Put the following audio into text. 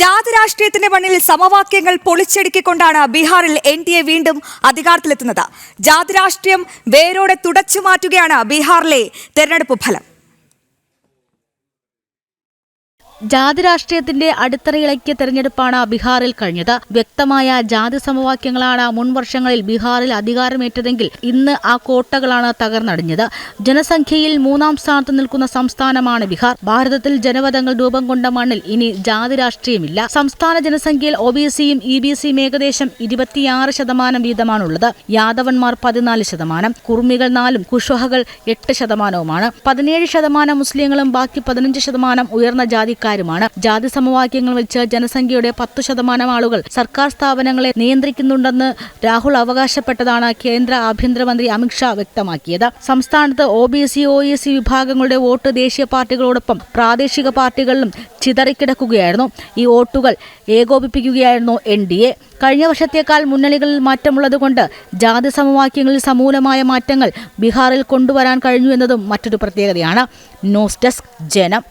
ജാതി രാഷ്ട്രീയത്തിന്റെ മണ്ണിൽ സമവാക്യങ്ങൾ പൊളിച്ചടുക്കിക്കൊണ്ടാണ് ബീഹാറിൽ എൻ ഡി എ വീണ്ടും അധികാരത്തിലെത്തുന്നത്. ജാതി രാഷ്ട്രീയം വേരോടെ തുടച്ചു മാറ്റുകയാണ് ബീഹാറിലെ തെരഞ്ഞെടുപ്പ് ഫലം. ജാതി രാഷ്ട്രീയത്തിന്റെ അടിത്തറയിളക്കിയ തെരഞ്ഞെടുപ്പാണ് ബീഹാറിൽ കഴിഞ്ഞത്. വ്യക്തമായ ജാതി സമവാക്യങ്ങളാണ് മുൻ വർഷങ്ങളിൽ ബീഹാറിൽ അധികാരമേറ്റതെങ്കിൽ ഇന്ന് ആ കോട്ടകളാണ് തകർന്നടിഞ്ഞത്. ജനസംഖ്യയിൽ മൂന്നാം സ്ഥാനത്ത് നിൽക്കുന്ന സംസ്ഥാനമാണ് ബീഹാർ. ഭാരതത്തിൽ ജനപദങ്ങൾ രൂപം കൊണ്ട മണ്ണിൽ ഇനി ജാതി രാഷ്ട്രീയമില്ല സംസ്ഥാന ജനസംഖ്യയിൽ ഒ ബി സിയും ഇ ബി സിയും ഏകദേശം ഇരുപത്തിയാറ് ശതമാനം വീതമാണുള്ളത്. യാദവന്മാർ പതിനാല് ശതമാനം കുർമികൾ നാലും കുഷ്വഹകൾ എട്ട് ശതമാനവുമാണ്. പതിനേഴ് ശതമാനം മുസ്ലിങ്ങളും ബാക്കി പതിനഞ്ച് ശതമാനം ഉയർന്ന ജാതിക്കാരുമാണ് ജാതി സമവാക്യങ്ങൾ വെച്ച് ജനസംഖ്യയുടെ പത്ത് ശതമാനം ആളുകൾ സർക്കാർ സ്ഥാപനങ്ങളെ നിയന്ത്രിക്കുന്നുണ്ടെന്ന് രാഹുൽ അവകാശപ്പെട്ടതാണ് കേന്ദ്ര ആഭ്യന്തരമന്ത്രി അമിത്ഷാ വ്യക്തമാക്കിയത്. സംസ്ഥാനത്ത് O B C O E C വിഭാഗങ്ങളുടെ വോട്ട് ദേശീയ പാർട്ടികളോടൊപ്പം പ്രാദേശിക പാർട്ടികളിലും ചിതറിക്കിടക്കുകയായിരുന്നു. ഈ വോട്ടുകൾ ഏകോപിപ്പിക്കുകയായിരുന്നു എൻ ഡി എ കഴിഞ്ഞ വർഷത്തേക്കാൾ മുന്നണികളിൽ മാറ്റമുള്ളതുകൊണ്ട് ജാതി സമവാക്യങ്ങളിൽ സമൂലമായ മാറ്റങ്ങൾ ബീഹാറിൽ കൊണ്ടുവരാൻ കഴിഞ്ഞു എന്നതും മറ്റൊരു പ്രത്യേകതയാണ്. ന്യൂസ് ഡെസ്ക് ജനം.